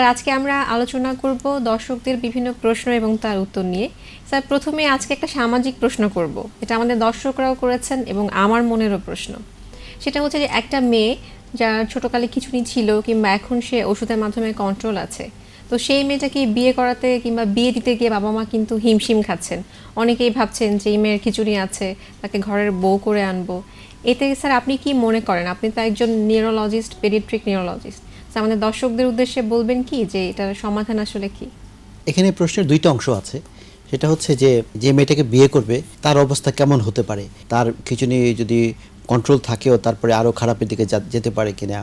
আর আজকে আমরা আলোচনা করব দর্শকদের বিভিন্ন প্রশ্ন এবং তার উত্তর নিয়ে। স্যার, প্রথমে আজকে একটা সামাজিক প্রশ্ন করব। এটা আমাদের দর্শকরাও করেছেন এবং আমার মনেরও প্রশ্ন। সেটা হচ্ছে যে একটা মেয়ে যার ছোটকালে খিচুড়ি ছিল কিংবা এখন সে ওষুধের মাধ্যমে কন্ট্রোল আছে, তো সেই মেয়েটাকে বিয়ে করাতে কিংবা বিয়ে দিতে গিয়ে বাবা মা কিন্তু হিমশিম খাচ্ছেন। অনেকেই ভাবছেন যে এই মেয়ের খিচুড়ি আছে, তাকে ঘরের বউ করে আনব। এতে স্যার আপনি কি মনে করেন? আপনি তো একজন নিউরোলজিস্ট পেডিট্রিক নিউরোলজিস্ট আমাদের দর্শকদের উদ্দেশ্যে বলবেন কি যে এটার সমাধান আসলে কি? এখানে প্রশ্নের দুইটা অংশ আছে। সেটা হচ্ছে যে যে মেয়েটাকে বিয়ে করবে, তার অবস্থা কেমন হতে পারে? তার কিছু নিয়ে যদি কন্ট্রোল থাকেও, তারপরে আরও খারাপের দিকে যেতে পারে কিনা?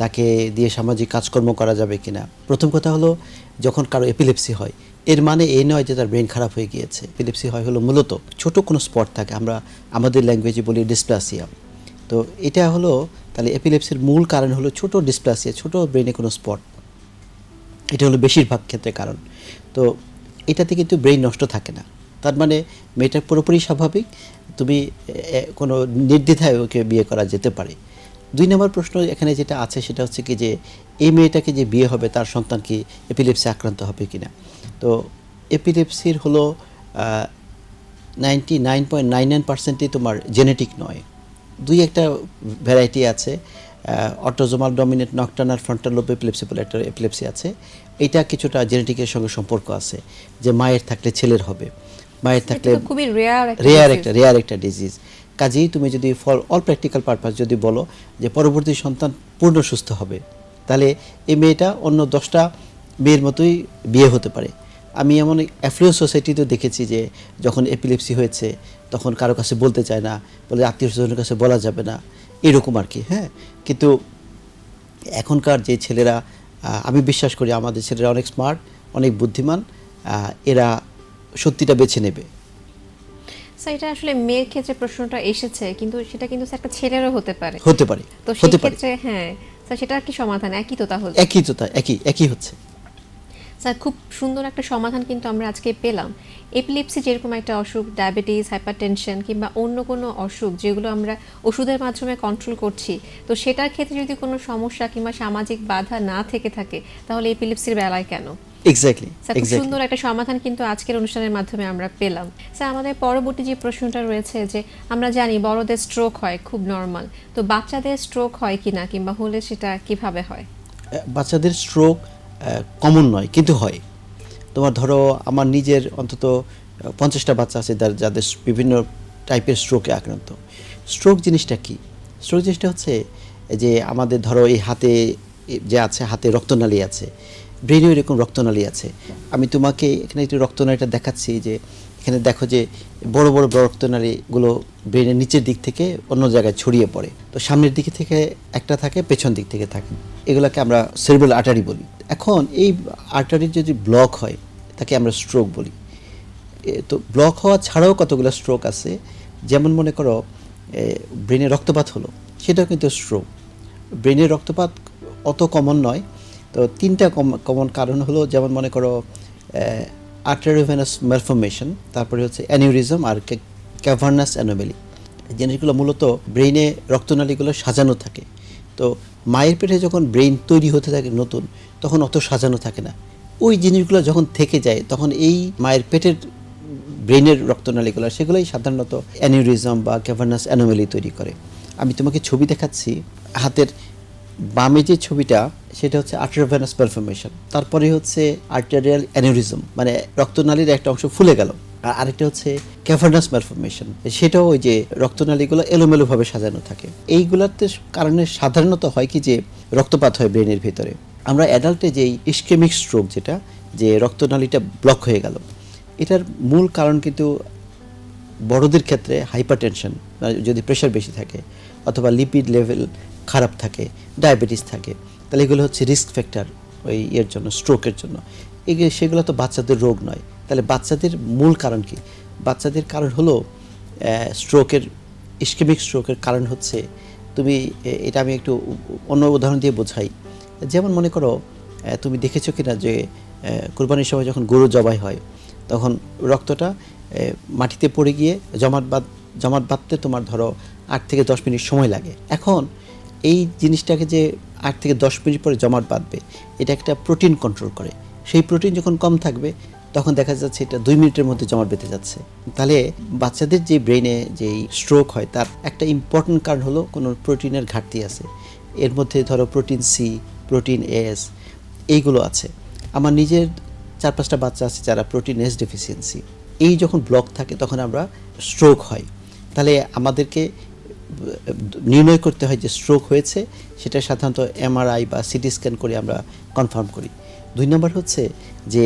তাকে দিয়ে সামাজিক কাজকর্ম করা যাবে কিনা? প্রথম কথা হলো, যখন কারও এপিলেপসি হয়, এর মানে এই নয় যে তার ব্রেন খারাপ হয়ে গিয়েছে। এপিলেপসি হয় হলো মূলত ছোট কোনো স্পট থাকে। আমরা আমাদের ল্যাঙ্গুয়েজে বলি ডিসপ্লাসিয়া তো এটা হলো, তাহলে এপিলেপসির মূল কারণ হলো ছোট ডিসপ্লাসিয়া ছোট ব্রেনে কোনো স্পট এটা হলো বেশিরভাগ ক্ষেত্রে কারণ। তো এটাতে কিন্তু ব্রেইন নষ্ট থাকে না। তার মানে মেয়েটা পুরোপুরি স্বাভাবিক, তুমি কোনো নির্দ্বিধায় ওকে বিয়ে করা যেতে পারে। দুই নম্বর প্রশ্ন এখানে যেটা আছে সেটা হচ্ছে কি যে, এই মেয়েটাকে যে বিয়ে হবে তার সন্তান কি এপিলেপসি আক্রান্ত হবে কিনা? তো এপিলেপসির হলো ninety nine point nine nine পার্সেন্টই তোমার জেনেটিক নয়। দুই একটা ভ্যারাইটি আছে autosomal dominant nocturnal frontal lobe epilepsy বলে একটা এপিলেপসি আছে। এটা কিছুটা জেনেটিকের সঙ্গে সম্পর্ক আছে যে মায়ের থাকলে ছেলের হবে। মায়ের থাকলে খুবই রেয়ার রেয়ার একটা রেয়ার একটা ডিজিজ কাজেই তুমি যদি ফর অল প্র্যাকটিক্যাল পারপাস যদি বলো যে পরবর্তী সন্তান পূর্ণ সুস্থ হবে তাহলে এই মেয়েটা অন্য দশটা মেয়ের মতোই বিয়ে হতে পারে। আমি এমন অ্যাফ্লুয়েন্স সোসাইটিতেও দেখেছি যে যখন এপিলেপসি হয়েছে তখন কারও কাছে বলতে চায় না বলে আত্মীয় স্বজনের কাছে বলা যাবে না। এরকম আর কি হ্যাঁ? কিন্তু এখনকার যে ছেলেরা আমি বিশ্বাস করি আমাদের ছেলেরা অনেক স্মার্ট অনেক বুদ্ধিমান এরা সত্যিটা বেছে নেবে। স্যার এটা আসলে মেয়ের ক্ষেত্রে প্রশ্নটা এসেছে কিন্তু সেটা কিন্তু স্যার একটা ছেলেরও হতে পারে। হতে পারে তো সেই ক্ষেত্রে হ্যাঁ স্যার সেটা কি সমাধান? একই তো তাহলে? একই তো তাই একই একই হচ্ছে। স্যার খুব সুন্দর একটা সমাধান কিন্তু আমরা আজকে পেলাম। এপিলেপসি যেরকম একটা অসুখ ডায়াবেটিস হাইপারটেনশন কিংবা অন্য কোনো অসুখ যেগুলো আমরা ওষুধের মাধ্যমে কন্ট্রোল করছি তো সেটার ক্ষেত্রে যদি কোনো সমস্যা কিংবা সামাজিক বাধা না থেকে থাকে তাহলে এপিলেপসির বেলায় কেন? এক্স্যাক্টলি খুব সুন্দর একটা সমাধান কিন্তু আজকের অনুষ্ঠানের মাধ্যমে আমরা পেলাম। স্যার আমাদের পরবর্তী যে প্রশ্নটা রয়েছে যে আমরা জানি বড়দের স্ট্রোক হয় খুব নর্মাল তো বাচ্চাদের স্ট্রোক হয় কিনা কিংবা হলে সেটা কীভাবে হয়? বাচ্চাদের স্ট্রোক কমন নয়, কিন্তু হয়। তোমার ধরো, আমার নিজের অন্তত পঞ্চাশটা বাচ্চা আছে যার- যাদের বিভিন্ন টাইপের স্ট্রোকে আক্রান্ত। স্ট্রোক জিনিসটা কি? স্ট্রোক জিনিসটা হচ্ছে যে, আমাদের ধরো, এই হাতে, যে আছে, হাতে রক্তনালী আছে ব্রেনেও এরকম রক্তনালী আছে। আমি তোমাকে এখানে একটু রক্তনালীটা দেখাচ্ছি যে, এখানে দেখো যে, বড় বড় রক্তনালীগুলো ব্রেনের নিচের দিক থেকে অন্য জায়গায় ছড়িয়ে পড়ে। তো সামনের দিকে থেকে একটা থাকে, পেছন দিক থেকে থাকে। এগুলোকে আমরা সেরিব্রাল আর্টারি বলি। এখন এই আর্টারি যদি ব্লক হয়, তাকে আমরা স্ট্রোক বলি। তো ব্লক হওয়া ছাড়াও কতগুলো স্ট্রোক আছে? যেমন মনে করো ব্রেনে রক্তপাত হলো, সেটাও কিন্তু স্ট্রোক ব্রেনের রক্তপাত অত কমন নয়, তো তিনটা কমন কারণ হলো, যেমন মনে করো আর্টারিভেনাস ম্যালফরমেশন তারপরে হচ্ছে অ্যানিউরিজম আর ক্যাভার্নাস অ্যানোমেলি জিনিসগুলো মূলত ব্রেইনে রক্তনালীগুলো সাজানো থাকে। তো মায়ের পেটে যখন ব্রেইন তৈরি হতে থাকে নতুন, তখন অত সাজানো থাকে না। ওই জিনিসগুলো যখন থেকে যায়, তখন এই মায়ের পেটের ব্রেনের রক্তনালীগুলো, সেগুলোই সাধারণত অ্যানিউরিজম বা ক্যাভার্নাস অ্যানোমেলি তৈরি করে। আমি তোমাকে ছবি দেখাচ্ছি। হাতের বামে যে ছবিটা, সেটা হচ্ছে আর্টারভেনাস পারফরমেশন তারপরে হচ্ছে আর্টারিয়াল অ্যানিউরিজম মানে রক্তনালীর একটা অংশ ফুলে গেল। আর আরেকটা হচ্ছে ক্যাভার্নাস ম্যালফরমেশন সেটাও ওই যে রক্তনালীগুলো এলোমেলোভাবে সাজানো থাকে। এইগুলোতে কারণে সাধারণত হয় কি যে রক্তপাত হয় ব্রেনের ভিতরে। আমরা অ্যাডাল্টে যেই ইস্কেমিক স্ট্রোক যেটা, যে রক্তনালীটা ব্লক হয়ে গেল, এটার মূল কারণ কিন্তু বড়দের ক্ষেত্রে হাইপার টেনশন যদি প্রেশার বেশি থাকে, অথবা লিপিড লেভেল খারাপ থাকে ডায়াবেটিস থাকে, তাহলে এগুলো হচ্ছে রিস্ক ফ্যাক্টর ওই ইয়ের জন্য স্ট্রোকের জন্য। এগুলো, সেগুলো তো বাচ্চাদের রোগ নয়। তাহলে বাচ্চাদের মূল কারণ কি? বাচ্চাদের কারণ হলো স্ট্রোকের ইস্কেমিক স্ট্রোকের কারণ হচ্ছে, তুমি এটা আমি একটু অন্য উদাহরণ দিয়ে বোঝাই। যেমন মনে করো তুমি দেখেছ কিনা যে কোরবানির সময় যখন গরু জবাই হয়, তখন রক্তটা মাটিতে পড়ে গিয়ে জমাট বাঁধ, জমাট বাঁধতে তোমার ধরো আট থেকে দশ মিনিট সময় লাগে। এখন এই জিনিসটাকে যে আট থেকে দশ মিনিট পরে জমাট বাঁধবে, এটা একটা প্রোটিন কন্ট্রোল করে। সেই প্রোটিন যখন কম থাকবে তখন দেখা যাচ্ছে এটা দুই মিনিটের মধ্যে জমাট বেঁধে যাচ্ছে। তাহলে বাচ্চাদের যে ব্রেনে যেই স্ট্রোক হয়, তার একটা ইম্পর্টেন্ট কারণ হলো কোনো প্রোটিনের ঘাটতি আছে। এর মধ্যে ধরো প্রোটিন সি প্রোটিন এস এইগুলো আছে। আমার নিজের চার পাঁচটা বাচ্চা আছে যারা প্রোটিন এস ডেফিসিয়েন্সি এই যখন ব্লক থাকে, তখন আমরা স্ট্রোক হয়। তাহলে আমাদেরকে নির্ণয় করতে হয় যে স্ট্রোক হয়েছে, সেটা সাধারণত এমআরআই বা সিটি স্ক্যান করে আমরা কনফার্ম করি। দুই নম্বর হচ্ছে যে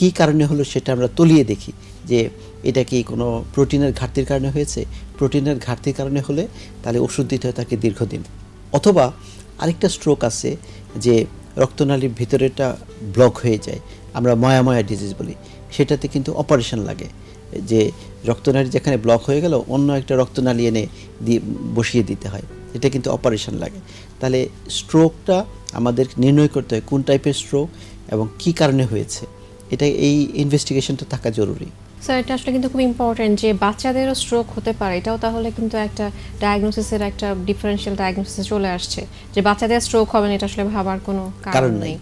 কি কারণে হলো সেটা আমরা তলিয়ে দেখি। যে এটা কি কোনো প্রোটিনের ঘাটতির কারণে হয়েছে? প্রোটিনের ঘাটতির কারণে হলে তাহলে ওষুধ দিতে হয় তাকে দীর্ঘদিন। অথবা আরেকটা স্ট্রোক আছে যে রক্তনালীর ভিতরেটা ব্লক হয়ে যায়। আমরা ময়াময়া ডিজিজ বলি। সেটাতে কিন্তু অপারেশন লাগে। যে রক্তনালী যেখানে ব্লক হয়ে গেল, অন্য একটা রক্তনালী এনে দিয়ে বসিয়ে দিতে হয়। এটা কিন্তু অপারেশন লাগে। তাহলে স্ট্রোকটা আমাদের নির্ণয় করতে হয় কোন টাইপের স্ট্রোক এবং কি কারণে হয়েছে। এটা এই ইনভেস্টিগেশনটা থাকা জরুরি। স্যার এটা আসলে কিন্তু খুব ইম্পর্টেন্ট যে বাচ্চাদেরও স্ট্রোক হতে পারে এটাও তাহলে কিন্তু একটা ডায়াগনোসিসের একটা ডিফারেন্সিয়াল ডায়াগনোসিসে চলে আসছে। যে বাচ্চাদের স্ট্রোক হবে না এটা আসলে ভাবার কোনো কারণ নেই।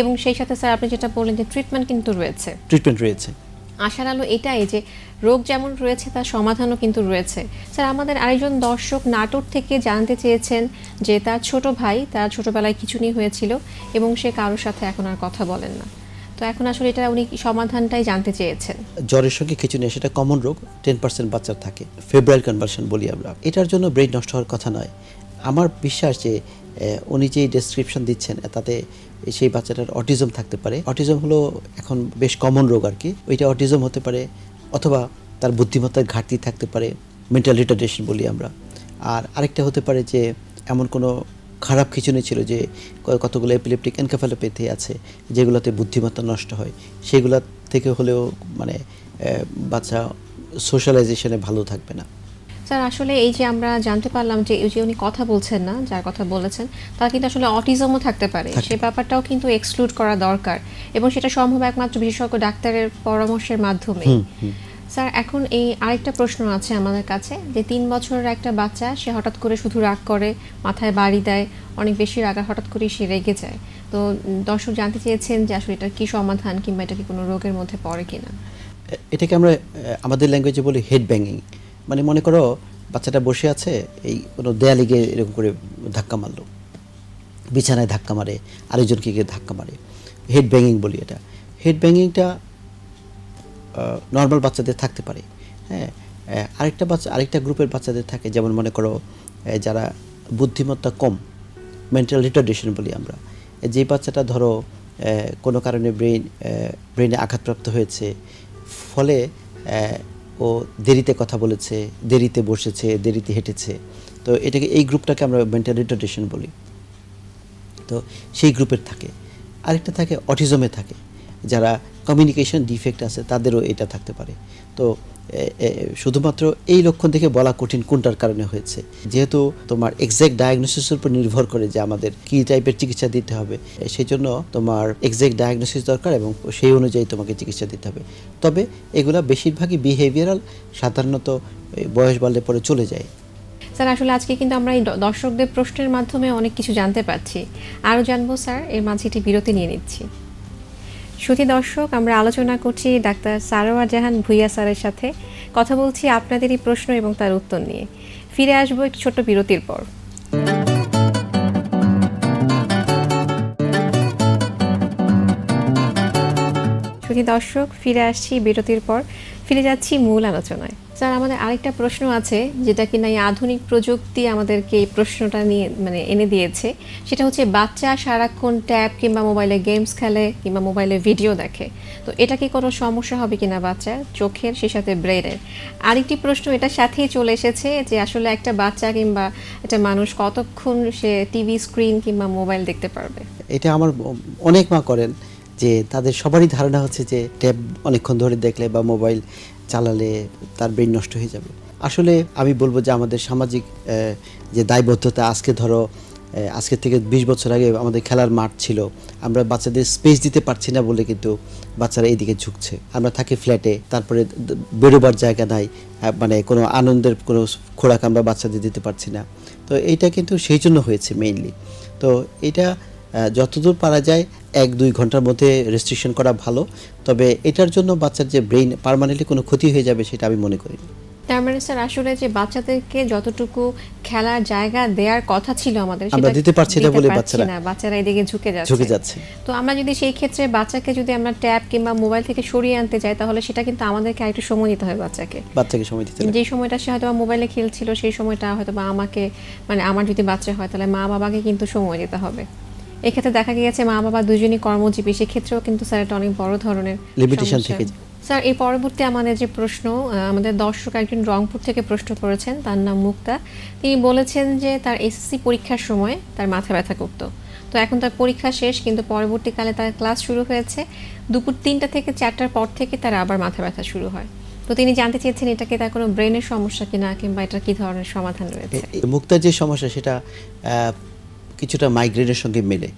এবং সেই সাথে স্যার আপনি যেটা বললেন যে ট্রিটমেন্ট কিন্তু রয়েছে। ট্রিটমেন্ট রয়েছে। আশার আলো এটাই যে রোগ যেমন রয়েছে তার সমাধানও কিন্তু রয়েছে। স্যার আমাদের আরেকজন দর্শক নাটোর থেকে জানতে চেয়েছেন যে তার ছোট ভাই তার ছোটবেলায় কিছু নিয়ে হয়েছিল এবং সে কারোর সাথে এখন আর কথা বলেন না। তো এখন আসলে এটা উনি সমাধানটাই জানতে চেয়েছেন। জ্বরের সঙ্গে খিচুনি সেটা কমন রোগ টেন পার্সেন্ট বাচ্চার থাকে ফেব্রাইল কনভার্সন বলি আমরা। এটার জন্য ব্রেন নষ্ট হওয়ার কথা নয়। আমার বিশ্বাস যে উনি যে ডেসক্রিপশন দিচ্ছেন, তাতে সেই বাচ্চাটার অটিজম থাকতে পারে। অটিজম হলো এখন বেশ কমন রোগ আর কি। ওইটা অটিজম হতে পারে, অথবা তার বুদ্ধিমত্তার ঘাটতি থাকতে পারে মেন্টাল রিটার্ডেশন বলি আমরা। আর আরেকটা হতে পারে যে, এমন কোনো খারাপ খিচুনি ছিল যে কতগুলো এপিলেপটিক এনকাফালোপ্যাথি আছে যেগুলোতে বুদ্ধিমত্তা নষ্ট হয় সেগুলো থেকে হলেও মানে বাচ্চা সোশ্যালাইজেশনে ভালো থাকবে না। স্যার আসলে এই যে আমরা জানতে পারলাম যে এই যে উনি কথা বলছেন না যার কথা বলেছেন তার কিন্তু আসলে অটিজমও থাকতে পারে। সেই ব্যাপারটাও কিন্তু এক্সক্লুড করা দরকার। এবং সেটা সম্ভব একমাত্র বিশেষজ্ঞ ডাক্তারের পরামর্শের মাধ্যমে। স্যার, এখন এই আরেকটা প্রশ্ন আছে আমাদের কাছে, যে তিন বছরের একটা বাচ্চা, সে হঠাৎ করে শুধু রাগ করে, মাথায় বাড়ি দেয়, অনেক বেশি রাগা হঠাৎ করে সে রেগে যায়। তো দর্শক জানতে চেয়েছেন যে আসলে এটার কী সমাধান কিংবা এটা কি কোনো রোগের মধ্যে পড়ে কিনা? এটাকে আমরা আমাদের ল্যাঙ্গুয়েজে বলি হেড ব্যাঙ্গিং মানে মনে করো, বাচ্চাটা বসে আছে, এই কোনো দেয়ালে গিয়ে এরকম করে ধাক্কা মারলো। বিছানায় ধাক্কা মারে, আরেকজনকে গিয়ে ধাক্কা মারে। হেড ব্যাঙ্গিং বলি এটা। হেড ব্যাঙ্গিংটা নর্মাল বাচ্চাদের থাকতে পারে। হ্যাঁ আরেকটা বাচ্চা, আরেকটা গ্রুপের বাচ্চাদের থাকে, যেমন মনে করো যারা বুদ্ধিমত্তা কম মেন্টাল রিটার্ডেশন বলি আমরা। যে বাচ্চাটা ধরো কোনো কারণে ব্রেন ব্রেনে আঘাতপ্রাপ্ত হয়েছে, ফলে ও দেরিতে কথা বলেছে, দেরিতে বসেছে, দেরিতে হেঁটেছে। তো এটাকে, এই গ্রুপটাকে আমরা মেন্টাল রিটার্ডেশন বলি। তো সেই গ্রুপের থাকে। আরেকটা থাকে অটিজমে থাকে, যারা কমিউনিকেশন ডিফেক্ট আছে, তাদেরও এটা থাকতে পারে। তো শুধুমাত্র এই লক্ষণ দেখে বলা কঠিন কোনটার কারণে হয়েছে? যেহেতু তোমার এক্স্যাক্ট ডায়াগনোসিসের উপর নির্ভর করে যে আমাদের কী টাইপের চিকিৎসা দিতে হবে সেই জন্য তোমার এক্স্যাক্ট ডায়াগনোসিস দরকার এবং সেই অনুযায়ী তোমাকে চিকিৎসা দিতে হবে। তবে এগুলা বেশিরভাগই বিহেভিয়ারাল সাধারণত বয়স বাড়লে পরে চলে যায়। স্যার, আসলে আজকে কিন্তু আমরা এই দর্শকদের প্রশ্নের মাধ্যমে অনেক কিছু জানতে পারছি। আরও জানব, স্যার, এর মাঝে একটি বিরতি নিয়ে নিচ্ছি। সুধী দর্শক, আমরা আলোচনা করছি ডাক্তার সারোয়ার জাহান ভুইয়া স্যারের সাথে। কথা বলছি আপনাদেরই প্রশ্ন এবং তার উত্তর নিয়ে। ফিরে আসব একটি ছোট্ট বিরতির পর। সুধী দর্শক, ফিরে আসছি বিরতির পর। ফিরে যাচ্ছি মূল আলোচনায়। স্যার, আমাদের আরেকটা প্রশ্ন আছে, যেটা কিনা এই আধুনিক প্রযুক্তি আমাদেরকে এই প্রশ্নটা নিয়ে মানে এনে দিয়েছে। সেটা হচ্ছে, বাচ্চা সারাক্ষণ ট্যাব কিংবা মোবাইলে গেমস খেলে কিংবা মোবাইলে ভিডিও দেখে। তো এটা কি কোনো সমস্যা হবে কিনা বাচ্চার চোখের, সে সাথে ব্রেনের। আরেকটি প্রশ্ন এটার সাথেই চলে এসেছে, যে আসলে একটা বাচ্চা কিংবা একটা মানুষ কতক্ষণ সে টিভি স্ক্রিন কিংবা মোবাইল দেখতে পারবে? এটা আমার অনেক মা করেন। যে তাদের সবারই ধারণা হচ্ছে যে ট্যাব অনেকক্ষণ ধরে দেখলে বা মোবাইল চালালে তার ব্রেন নষ্ট হয়ে যাবে। আসলে আমি বলব যে আমাদের সামাজিক যে দায়বদ্ধতা আজকে ধরো আজকে থেকে বিশ বছর আগে আমাদের খেলার মাঠ ছিল, আমরা বাচ্চাদের স্পেস দিতে পারছি না বলে কিন্তু বাচ্চারা এইদিকে ঝুঁকছে। আমরা থাকি ফ্ল্যাটে তারপরে বেরোবার জায়গা নাই মানে কোনো আনন্দের কোনো খোরাক আমরা বাচ্চাদের দিতে পারছি না। তো এইটা কিন্তু সেই জন্য হয়েছে মেইনলি তো এটা যতদূর পারা যায় এক দুই ঘণ্টার মধ্যে রেস্ট্রিকশন করা ভালো। তবে এটার জন্য বাচ্চার যে ব্রেইন পার্মানেন্টলি কোনো ক্ষতি হয়ে যাবে সেটা আমি মনে করি না। তার মানে স্যার আসলে যে বাচ্চাদেরকে যতটুকু খেলার জায়গা দেওয়ার কথা ছিল আমাদের আমরা দিতে পারছি না বলে বাচ্চারা- বাচ্চারা এদিকে ঝুঁকে যাচ্ছে। ঝুঁকে যাচ্ছে। তো আমরা যদি সেই ক্ষেত্রে বাচ্চাকে যদি আমরা ট্যাব কিংবা মোবাইল থেকে সরিয়ে আনতে যাই তাহলে সেটা কিন্তু আমাদেরকে আরেকটু সময় দিতে হবে বাচ্চাকে। বাচ্চাকে সময় দিতে যে সময়টা সে হয়তো মোবাইলে খেলছিল সেই সময়টা হয়তো বা আমাকে মানে আমার যদি বাচ্চা হয় তাহলে মা বাবাকে কিন্তু সময় দিতে হবে। এক্ষেত্রে দেখা গিয়েছে মা বাবা দুজনই কর্মজীবী সেক্ষেত্রেও কিন্তু স্যার এটা অনেক বড় ধরনের সমস্যা। থেকে। স্যার এই পরবর্তী আমাদের যে প্রশ্ন আমাদের দর্শক একজন রংপুর থেকে প্রশ্ন করেছেন তার নাম মুক্তা। তিনি বলেছেন যে তার এসএসসি পরীক্ষার সময় তার মাথা ব্যথা করতো তো এখন তার পরীক্ষা শেষ কিন্তু পরবর্তীকালে তার ক্লাস শুরু হয়েছে। দুপুর তিনটা থেকে চারটার পর থেকে তার আবার মাথা ব্যথা শুরু হয়। তো তিনি জানতে চেয়েছেন এটা কি তার কোনো ব্রেনের সমস্যা কিনা কিংবা এটা কি ধরনের সমাধান রয়েছে? মুক্তার যে সমস্যা সেটা কিছুটা মাইগ্রেনের সঙ্গে মেলে।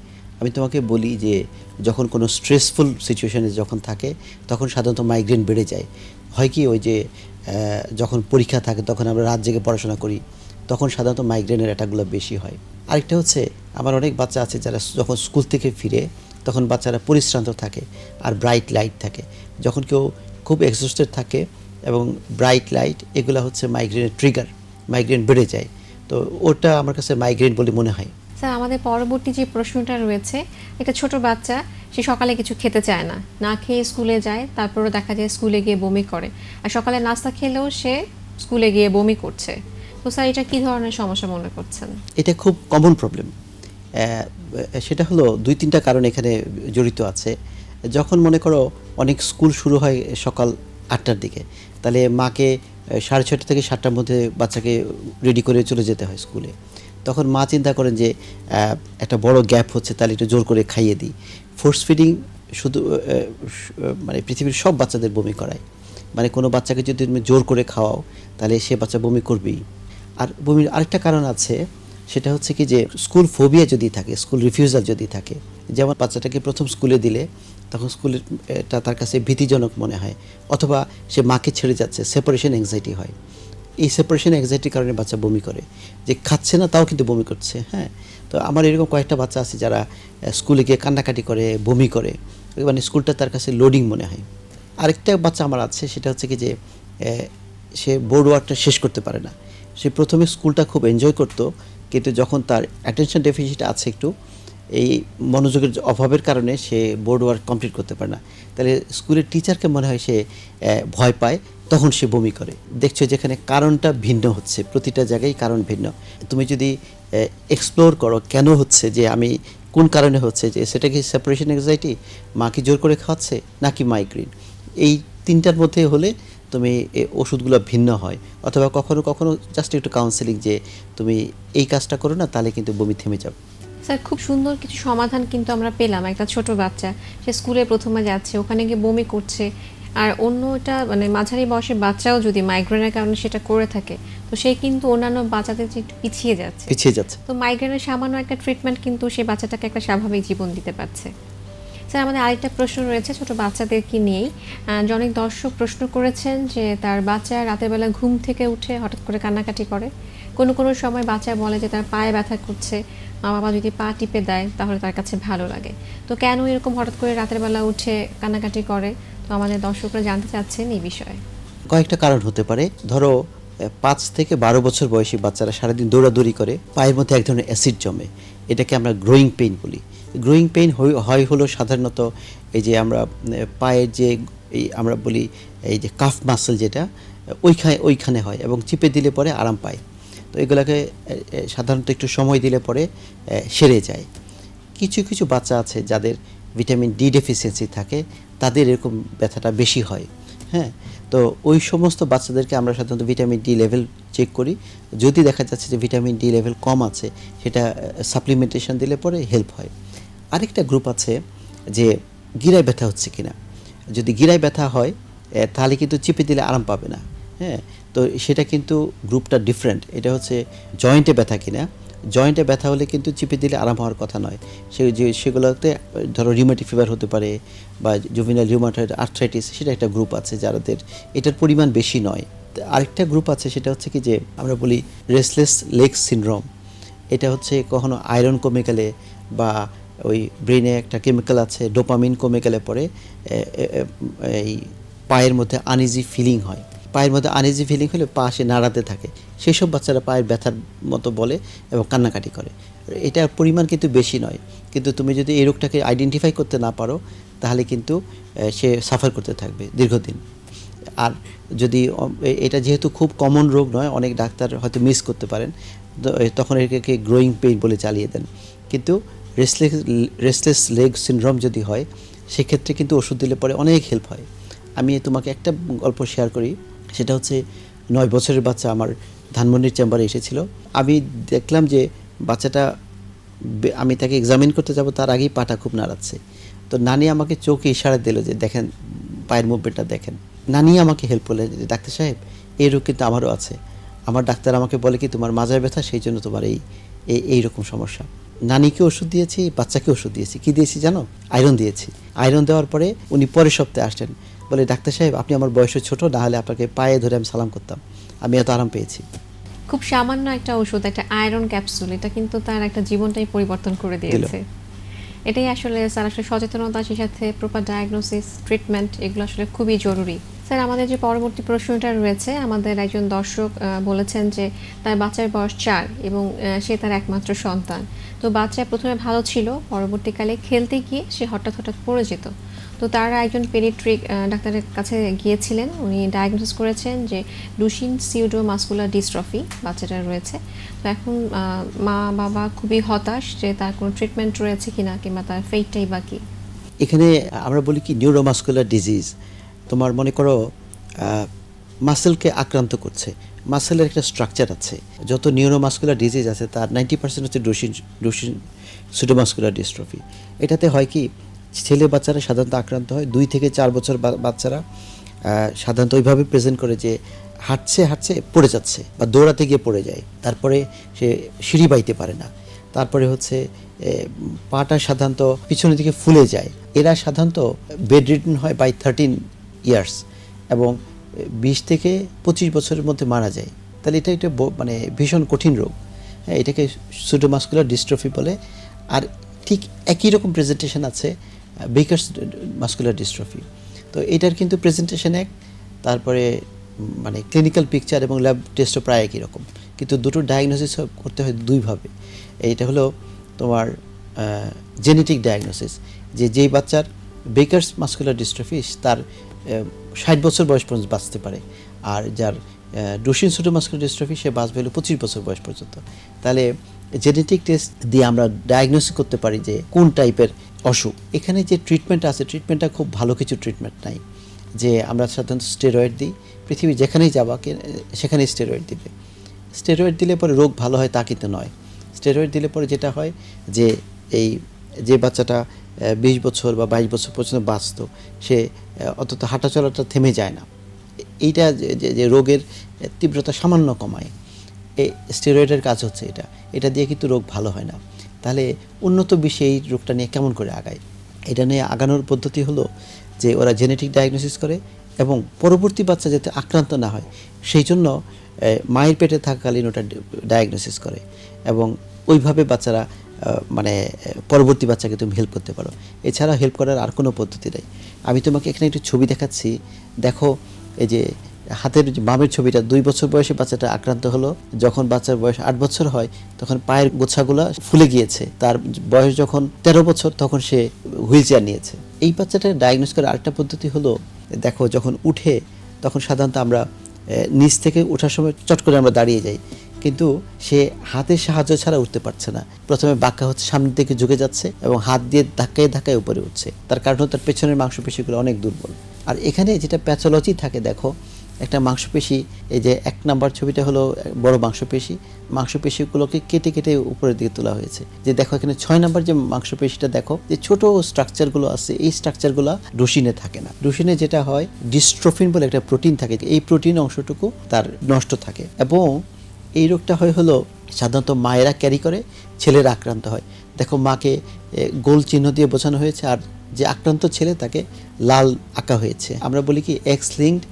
আমি তোমাকে বলি যে, যখন কোনো স্ট্রেসফুল সিচুয়েশানে যখন থাকে, তখন সাধারণত মাইগ্রেন বেড়ে যায়। হয় কি ওই যে যখন পরীক্ষা থাকে, তখন আমরা রাত জেগে পড়াশোনা করি, তখন সাধারণত মাইগ্রেনের অ্যাটাকগুলো বেশি হয়। আরেকটা হচ্ছে, আমার অনেক বাচ্চা আছে যারা যখন স্কুল থেকে ফিরে, তখন বাচ্চারা পরিশ্রান্ত থাকে আর ব্রাইট লাইট থাকে। যখন কেউ খুব এক্সস্টেড থাকে এবং ব্রাইট লাইট এগুলো হচ্ছে মাইগ্রেনের ট্রিগার মাইগ্রেন বেড়ে যায়। তো ওটা আমার কাছে মাইগ্রেন বলে মনে হয়। স্যার, আমাদের পরবর্তী যে প্রশ্নটা রয়েছে, একটা ছোট বাচ্চা, সে সকালে কিছু খেতে চায় না। না খেয়ে স্কুলে যায়, তারপরও দেখা যায় স্কুলে গিয়ে বমি করে। আর সকালে নাস্তা খেলেও সে স্কুলে গিয়ে বমি করছে। তো স্যার, এটা কি ধরনের সমস্যা মনে করছেন? এটা খুব কমন প্রবলেম সেটা হলো দুই তিনটা কারণ এখানে জড়িত আছে। যখন মনে করো অনেক স্কুল শুরু হয় সকাল আটটার দিকে, তাহলে মাকে সাড়ে ছটা থেকে সাতটার মধ্যে বাচ্চাকে রেডি করে চলে যেতে হয় স্কুলে। তখন মা চিন্তা করেন যে একটা বড় গ্যাপ হচ্ছে, তাহলে একটু জোর করে খাইয়ে দিই। ফোর্স ফিডিং শুধু মানে পৃথিবীর সব বাচ্চাদের বমি করায়। মানে কোনো বাচ্চাকে যদি তুমি জোর করে খাওয়াও, তাহলে সে বাচ্চা বমি করবেই। আর বমির আরেকটা কারণ আছে, সেটা হচ্ছে কি যে স্কুল ফোবিয়া যদি থাকে স্কুল রিফিউজাল যদি থাকে, যেমন বাচ্চাটাকে প্রথম স্কুলে দিলে, তখন স্কুলের এটা তার কাছে ভীতিজনক মনে হয়। অথবা সে মাকে ছেড়ে যাচ্ছে সেপারেশন অ্যাংজাইটি হয়। এই সেপারেশন অ্যাংজাইটির কারণে বাচ্চা বমি করে। যে খাচ্ছে না, তাও কিন্তু বমি করছে হ্যাঁ? তো আমার এরকম কয়েকটা বাচ্চা আছে যারা স্কুলে গিয়ে কান্নাকাটি করে, বমি করে। মানে স্কুলটা তার কাছে লোডিং মনে হয়। আরেকটা বাচ্চা আমার আছে, সেটা হচ্ছে কি যে সে বোর্ড ওয়ার্কটা শেষ করতে পারে না। সে প্রথমে স্কুলটা খুব এনজয় করতো, কিন্তু যখন তার অ্যাটেনশন ডেফিসিট আছে একটু, এই মনোযোগের অভাবের কারণে সে বোর্ড ওয়ার্ক কমপ্লিট করতে পারে না। তাহলে স্কুলের টিচারকে মনে হয় সে ভয় পায়। তখন সে বমি করে। দেখছ যেখানে কারণটা ভিন্ন হচ্ছে, প্রতিটা জায়গায় কারণ ভিন্ন। তুমি যদি এক্সপ্লোর করো কেন হচ্ছে যে আমি, কোন কারণে হচ্ছে যে, সেটা কি সেপারেশন এক্সাইটি মা কি জোর করে খাওয়াচ্ছে নাকি মাইগ্রেন এই তিনটার মধ্যে হলে তুমি ওষুধগুলো ভিন্ন হয়। অথবা কখনো কখনো জাস্ট একটু কাউন্সেলিং যে, তুমি এই কাজটা করো না, তাহলে কিন্তু বমি থেমে যাবে। স্যার, খুব সুন্দর কিছু সমাধান কিন্তু আমরা পেলাম। একটা ছোট বাচ্চা, সে স্কুলে প্রথমে যাচ্ছে, ওখানে গিয়ে বমি করছে। আর অন্যটা মানে মাঝারি বয়সের বাচ্চাও যদি মাইগ্রেনের কারণে সেটা করে থাকে তো সে কিন্তু অন্যান্য বাচ্চাদের একটু পিছিয়ে যাচ্ছে। পিছিয়ে যাচ্ছে। তো মাইগ্রেনের সামান্য একটা ট্রিটমেন্ট কিন্তু সেই বাচ্চাটাকে একটা স্বাভাবিক জীবন দিতে পারছে। স্যার আমাদের আরেকটা প্রশ্ন রয়েছে ছোট বাচ্চাদেরকে নিয়েই। অনেক দর্শক প্রশ্ন করেছেন যে তার বাচ্চা রাতের বেলা ঘুম থেকে উঠে হঠাৎ করে কান্নাকাটি করে। কোনো কোনো সময় বাচ্চা বলে যে তার পায়ে ব্যথা করছে মা বাবা যদি পা টিপে দেয় তাহলে তার কাছে ভালো লাগে। তো কেন এরকম হঠাৎ করে রাতের বেলা উঠে কান্নাকাটি করে? তো আমাদের দর্শকরা জানতে চাচ্ছেন এই বিষয়ে। কয়েকটা কারণ হতে পারে। ধরো পাঁচ থেকে বারো বছর বয়সী বাচ্চারা সারাদিন দৌড়াদৌড়ি করে, পায়ের মধ্যে এক ধরনের অ্যাসিড জমে। এটাকে আমরা গ্রোয়িং পেইন বলি। গ্রোয়িং পেইন হয় হলো সাধারণত এই যে আমরা পায়ের যে, এই আমরা বলি, এই যে কাফ মাসল যেটা, ওইখানে ওইখানে হয় এবং চিপে দিলে পরে আরাম পায়। তো এগুলোকে সাধারণত একটু সময় দিলে পরে সেরে যায়। কিছু কিছু বাচ্চা আছে যাদের ভিটামিন ডি ডেফিসিয়েন্সি থাকে, তাদের এরকম ব্যথাটা বেশি হয় হ্যাঁ? তো ওই সমস্ত বাচ্চাদেরকে আমরা সাধারণত ভিটামিন ডি লেভেল চেক করি। যদি দেখা যাচ্ছে যে ভিটামিন ডি লেভেল কম আছে, সেটা সাপ্লিমেন্টেশন দিলে পরে হেল্প হয়। আরেকটা গ্রুপ আছে যে গিরায় ব্যথা হচ্ছে কিনা। যদি গিরায় ব্যথা হয় তাহলে কিন্তু চিপে দিলে আরাম পাবে না হ্যাঁ? তো সেটা কিন্তু গ্রুপটা ডিফারেন্ট এটা হচ্ছে জয়েন্টে ব্যথা কিনা। জয়েন্টে ব্যথা হলে কিন্তু চিপে দিলে আরাম হওয়ার কথা নয়। সে যে সেগুলোতে, ধরো রিউমেটিক ফিভার হতে পারে বা জুভিনাল রিউমাটয়েড আর্থ্রাইটিস সেটা একটা গ্রুপ আছে যাদের এটার পরিমাণ বেশি নয়। আরেকটা গ্রুপ আছে, সেটা হচ্ছে কি যে, আমরা বলি রেসলেস লেগ সিনড্রোম এটা হচ্ছে কখনো আয়রন কমে গেলে বা ওই ব্রেনে একটা কেমিক্যাল আছে ডোপামিন কমে গেলে পরে এই পায়ের মধ্যে আনইজি ফিলিং হয়। পায়ের মধ্যে আনইজি ফিলিং হলে পা সে নাড়াতে থাকে। সেই সব বাচ্চারা পায়ের ব্যথার মতো বলে এবং কান্নাকাটি করে। এটার পরিমাণ কিন্তু বেশি নয়। কিন্তু তুমি যদি এই রোগটাকে আইডেন্টিফাই করতে না পারো, তাহলে কিন্তু সে সাফার করতে থাকবে দীর্ঘদিন। আর যদি এটা যেহেতু খুব কমন রোগ নয়, অনেক ডাক্তার হয়তো মিস করতে পারেন তখন এটাকে গ্রোয়িং পেইন বলে চালিয়ে দেন। কিন্তু রেসলেস রেসলেস লেগ সিনড্রোম যদি হয়, সেক্ষেত্রে কিন্তু ওষুধ দিলে পরে অনেক হেল্প হয়। আমি তোমাকে একটা গল্প শেয়ার করি। সেটা হচ্ছে, নয় বছরের বাচ্চা আমার ধানমন্ডির চেম্বারে এসেছিল। আমি দেখলাম যে বাচ্চাটা আমি তাকে এক্সামিন করতে যাব, তার আগেই পাটা খুব নাড়াচ্ছে। তো নানি আমাকে চোখে ইশারা দিল যে দেখেন, পায়ের মুভমেন্টটা দেখেন। নানি আমাকে হেল্প করলেন যে, ডাক্তার সাহেব, এই রোগ কিন্তু আমারও আছে। আমার ডাক্তার আমাকে বলে কি তোমার মাজার ব্যথা, সেই জন্য তোমার এই এই রকম সমস্যা। নানিকে ওষুধ দিয়েছি, বাচ্চাকে ওষুধ দিয়েছি। কি দিয়েছি জানো? আয়রন দিয়েছি। আয়রন দেওয়ার পরে উনি পরের সপ্তাহে আসলেন। বলে, ডাক্তার সাহেব, আপনি আমার বয়সে ছোট, না হলে আপনাকে পায়ে ধরে আমি সালাম করতাম। আমি এত আরাম পেয়েছি। খুব সামান্য একটা ওষুধ একটা আয়রন ক্যাপসুল এটা কিন্তু তার একটা জীবনটাই পরিবর্তন করে দিয়েছে। এটাই আসলে স্যার আসলে সচেতনতা সেই সাথে প্রপার ডায়াগনোসিস ট্রিটমেন্ট এগুলো আসলে খুবই জরুরি। স্যার আমাদের যে পরবর্তী প্রশ্নটা রয়েছে আমাদের একজন দর্শক বলেছেন যে তার বাচ্চার বয়স চার এবং সে তার একমাত্র সন্তান। তো বাচ্চা প্রথমে ভালো ছিল পরবর্তীকালে খেলতে গিয়ে সে হঠাৎ হঠাৎ পড়ে যেত। তো তারা একজন পেডিট্রিক ডাক্তারের কাছে গিয়েছিলেন। উনি ডায়াগনোসিস করেছেন যে ডুসিন সিউডো মাস্কুলার ডিস্ট্রফি বাচ্চাটার রয়েছে। তো এখন মা, বাবা খুবই হতাশ যে তার কোনো ট্রিটমেন্ট রয়েছে কিনা কিংবা তার ফেটটাই বাকি এখানে আমরা বলি কি নিউরোমাস্কুলার ডিজিজ তোমার মনে করো মাসেলকে আক্রান্ত করছে। মাসেলের একটা স্ট্রাকচার আছে। যত নিউরোমাস্কুলার ডিজিজ আছে, তার নাইনটি পার্সেন্ট হচ্ছে ডোসিন ডোসিন সুডোমাস্কুলার ডিস্ট্রফি এটাতে হয় কি ছেলে বাচ্চারা সাধারণত আক্রান্ত হয়। দুই থেকে চার বছর বাচ্চারা সাধারণত ওইভাবে প্রেজেন্ট করে যে হাঁটছে হাঁটছে, পড়ে যাচ্ছে বা দৌড়াতে গিয়ে পড়ে যায়। তারপরে সে সিঁড়ি বাইতে পারে না। তারপরে হচ্ছে পাটা সাধারণত পিছনের দিকে ফুলে যায়। এরা সাধারণত বেড রিটন হয় বাই থার্টিন ইয়ার্স এবং বিশ থেকে পঁচিশ বছরের মধ্যে মারা যায়। তাহলে এটা একটা মানে ভীষণ কঠিন রোগ। হ্যাঁ এটাকে সুডোমাস্কুলার ডিস্ট্রফি বলে। আর ঠিক একই রকম প্রেজেন্টেশন আছে বেকার্স মাস্কুলার ডিস্ট্রফি। তো এটার কিন্তু প্রেজেন্টেশন এক, তারপরে মানে ক্লিনিক্যাল পিকচার এবং ল্যাব টেস্টও প্রায় একই রকম। কিন্তু দুটো ডায়াগনোসিস করতে হয় দুইভাবে। এইটা হলো তোমার জেনেটিক ডায়াগনোসিস যে যেই বাচ্চার বেকার্স মাস্কুলার ডিস্ট্রফি, তার ষাট বছর বয়স পর্যন্ত বাঁচতে পারে। আর যার ডুসিন সুটোমাস্কুলার ডিস্ট্রফি সে বাঁচবে হলো পঁচিশ বছর বয়স পর্যন্ত। তাহলে জেনেটিক টেস্ট দিয়ে আমরা ডায়াগনোসিস করতে পারি যে কোন টাইপের অসুখ। এখানে যে ট্রিটমেন্ট আছে ট্রিটমেন্টটা খুব ভালো কিছু ট্রিটমেন্ট নাই। যে আমরা সাধারণত স্টেরয়েড দিই, পৃথিবী যেখানেই যাবা সেখানেই স্টেরয়েড দিবে স্টেরয়েড দিলে পরে রোগ ভালো হয় তা কিন্তু নয়। স্টেরয়েড দিলে পরে যেটা হয় যে এই যে বাচ্চাটা বিশ বছর বা বাইশ বছর পর্যন্ত বাঁচত, সে অন্তত হাঁটা চলাটা থেমে যায় না। এইটা যে রোগের তীব্রতা সামান্য কমায়। এই স্টেরয়েডের কাজ হচ্ছে এটা। এটা দিয়ে কিন্তু রোগ ভালো হয় না। তাহলে উন্নত বিশ্বে এই রোগটা নিয়ে কেমন করে আগায়? এটা নিয়ে আগানোর পদ্ধতি হলো যে ওরা জেনেটিক ডায়াগনোসিস করে এবং পরবর্তী বাচ্চা যাতে আক্রান্ত না হয়, সেই জন্য মায়ের পেটে থাকাকালীন ওটা ডায়াগনোসিস করে এবং ওইভাবে বাচ্চারা মানে পরবর্তী বাচ্চাকে তুমি হেল্প করতে পারো। এছাড়া হেল্প করার আর কোনো পদ্ধতি নেই। আমি তোমাকে এখানে একটু ছবি দেখাচ্ছি। দেখো, এই যে হাতের বামের ছবিটা, দুই বছর বয়সে বাচ্চাটা আক্রান্ত হলো। যখন বাচ্চার বয়স আট বছর হয়, তখন পায়ের গোছাগুলো ফুলে গিয়েছে। তার বয়স যখন তেরো বছর, তখন সে হুইল চেয়ার নিয়েছে। এই বাচ্চাটা ডায়াগনোস করার আরেকটা পদ্ধতি হলো, দেখো যখন উঠে, তখন সাধারণত আমরা নিচ থেকে ওঠার সময় চট করে আমরা দাঁড়িয়ে যাই। কিন্তু সে হাতের সাহায্য ছাড়া উঠতে পারছে না। প্রথমে বাক্কা হচ্ছে, সামনের দিকে ঝুঁকে যাচ্ছে এবং হাত দিয়ে ধাক্কায় ধাক্কায় উপরে উঠছে। তার কারণ তার পেছনের মাংসপেশিগুলো অনেক দুর্বল। আর এখানে যেটা প্যাথোলজি থাকে, দেখো একটা মাংসপেশি, এই যে এক নাম্বার ছবিটা হলো বড় মাংসপেশি। মাংসপেশিগুলোকে কেটে কেটে উপরের দিকে তোলা হয়েছে। যে দেখো এখানে ছয় নাম্বার যে মাংসপেশিটা দেখো, যে ছোট স্ট্রাকচারগুলো আছে, এই স্ট্রাকচারগুলো ডুসিনে থাকে না। ডুসিনে যেটা হয় ডিস্ট্রোফিন বলে একটা প্রোটিন থাকে, এই প্রোটিন অংশটুকু তার নষ্ট থাকে। এবং এই রোগটা হয় হলো, সাধারণত মায়েরা ক্যারি করে, ছেলেরা আক্রান্ত হয়। দেখো মাকে গোল চিহ্ন দিয়ে বোঝানো হয়েছে, আর যে আক্রান্ত ছেলে তাকে লাল আঁকা হয়েছে। আমরা বলি কি এক্স লিঙ্কড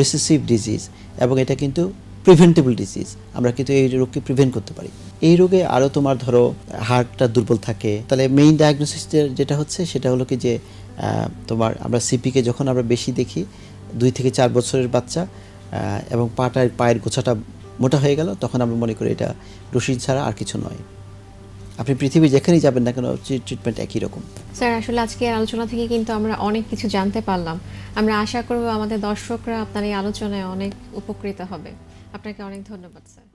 রিসেসিভ ডিজিজ এবং এটা কিন্তু প্রিভেন্টেবল ডিজিজ আমরা কিন্তু এই রোগকে প্রিভেন্ট করতে পারি। এই রোগে আরও তোমার ধরো হার্টটা দুর্বল থাকে, তাহলে মেইন ডায়াগনোসিস যেটা হচ্ছে সেটা হলো কি যে তোমার আমরা সিপিকে যখন আমরা বেশি দেখি, দুই থেকে চার বছরের বাচ্চা এবং পাটার পায়ের গোছাটা মোটা হয়ে গেল, তখন আমরা মনে করি এটা রশিদ ছাড়া আর কিছু নয়। আপনি পৃথিবী যেখানেই যাবেন না কেন ট্রিটমেন্ট একই রকম। স্যার, আসলে আজকে আলোচনা থেকে কিন্তু আমরা অনেক কিছু জানতে পারলাম। আমরা আশা করব আমাদের দর্শকরা আপনার এই আলোচনায় অনেক উপকৃত হবে। আপনাকে অনেক ধন্যবাদ, স্যার।